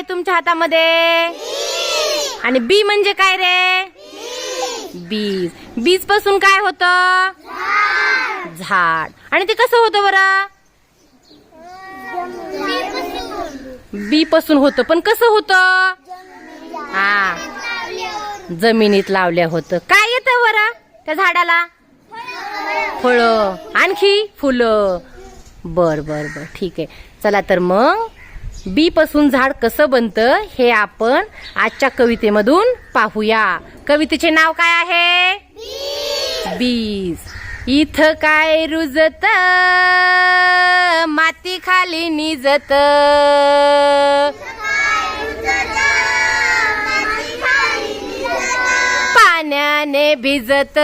आहे तुमच्या हातामध्ये? आणि बी म्हणजे काय रे? बीज. बीजपासून काय होत? झाड. आणि ते कसं होतं बरं? बी पासून होतं. पण कसं होतं? हा. जमिनीत लावल्या होतं. काय येतं बरं त्या झाडाला? फळ. आणखी फुलं. बर बर बर. ठीक आहे. चला तर मग बी पासून झाड कसं बनतं हे आपण आजच्या कवितेमधून पाहूया. कवितेचे नाव काय आहे? बीज. इथं काय रुजत? माती खाली निजत. पाण्याने भिजत.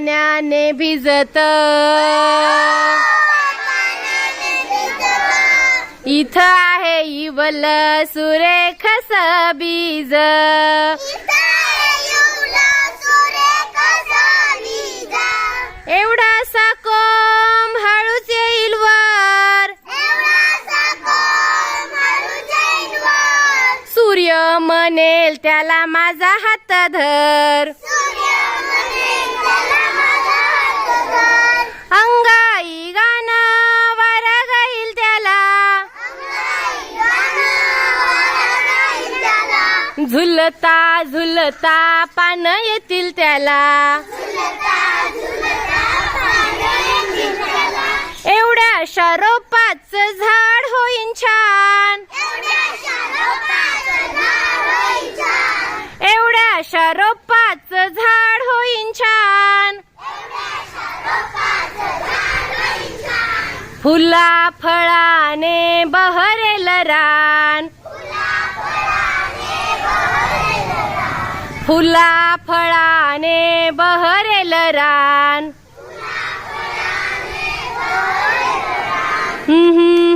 पाण्याने भिजत. इथं आहे इवल सुरेख बीज एवढासा कोंब हळूच येईल वर. सूर्य म्हणेल त्याला माझा हात धर. झुलता झुलता पान येतील त्याला. एवढ्या रोपाच झाड होईन छान. एवढ्या रोपाच झाड होईन छान. फुला फळाने बहरेल रान. फुला फळाने बहरेल रान हम्म, हम्म.